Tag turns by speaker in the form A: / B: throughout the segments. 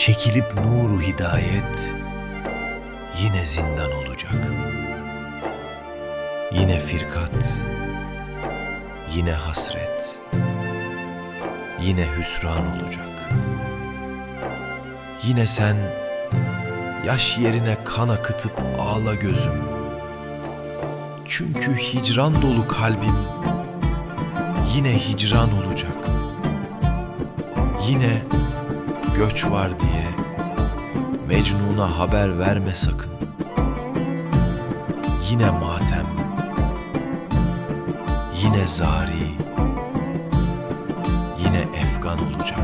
A: çekilip nuru hidayet yine zindan olacak. Yine firkat, yine hasret, yine hüsran olacak. Yine sen yaş yerine kan akıtıp ağla gözüm. Çünkü hicran dolu kalbim yine hicran olacak. Yine göç var diye Mecnun'a haber verme sakın. Yine matem, yine zari, yine efgan olacak.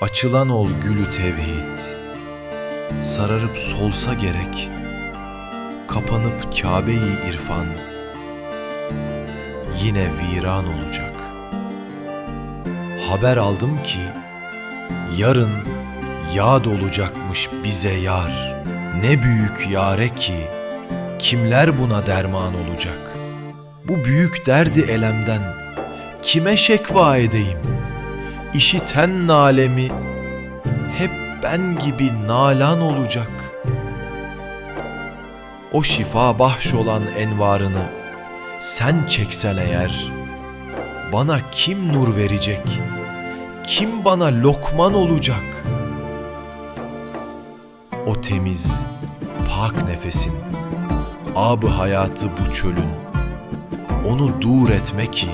A: Açılan ol gülü tevhid, sararıp solsa gerek, kapanıp Kabe-i irfan, yine viran olacak. Haber aldım ki, yarın yad olacakmış bize yar. Ne büyük yare ki, kimler buna derman olacak? Bu büyük derdi elemden, kime şekva edeyim? İşiten nalemi, hep ben gibi nalan olacak. O şifa bahş olan envarını, sen çeksen eğer, bana kim nur verecek? Kim bana lokman olacak? O temiz, pak nefesin, abı hayatı bu çölün, onu dur etme ki,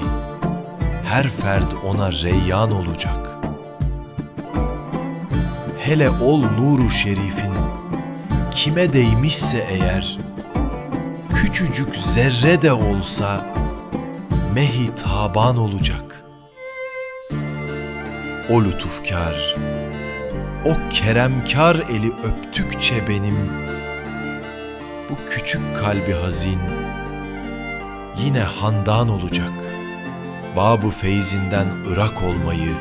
A: her fert ona reyyan olacak. Hele ol nuru şerifin, kime değmişse eğer, küçücük zerre de olsa, mehi taban olacak. O lütufkar, o keremkar eli öptükçe benim, bu küçük kalbi hazin, yine handan olacak. Babu feyzinden ırak olmayı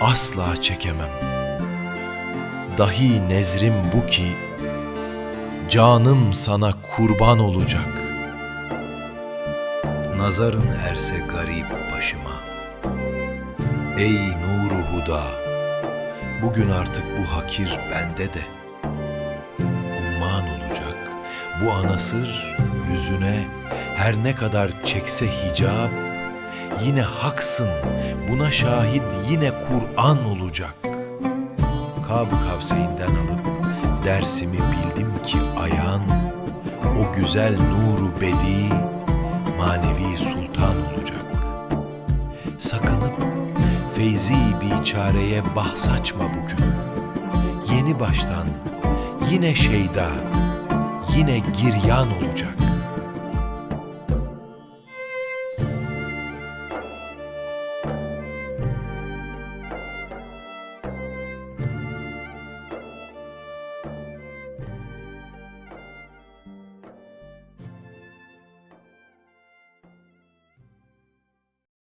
A: asla çekemem. Dahi nezrim bu ki, canım sana kurban olacak. Nazarın erse garip başıma. Ey nuru huda, bugün artık bu hakir bende de. Umman olacak bu ana sır yüzüne her ne kadar çekse hicap, yine haksın buna şahit yine Kur'an olacak. Kab-ı Kavseyn'den alıp dersimi bildim ki ayan, o güzel nuru bedi, manevi feyzi biçareye bahs açma bugün. Yeni baştan yine şeyda, yine giryan olacak.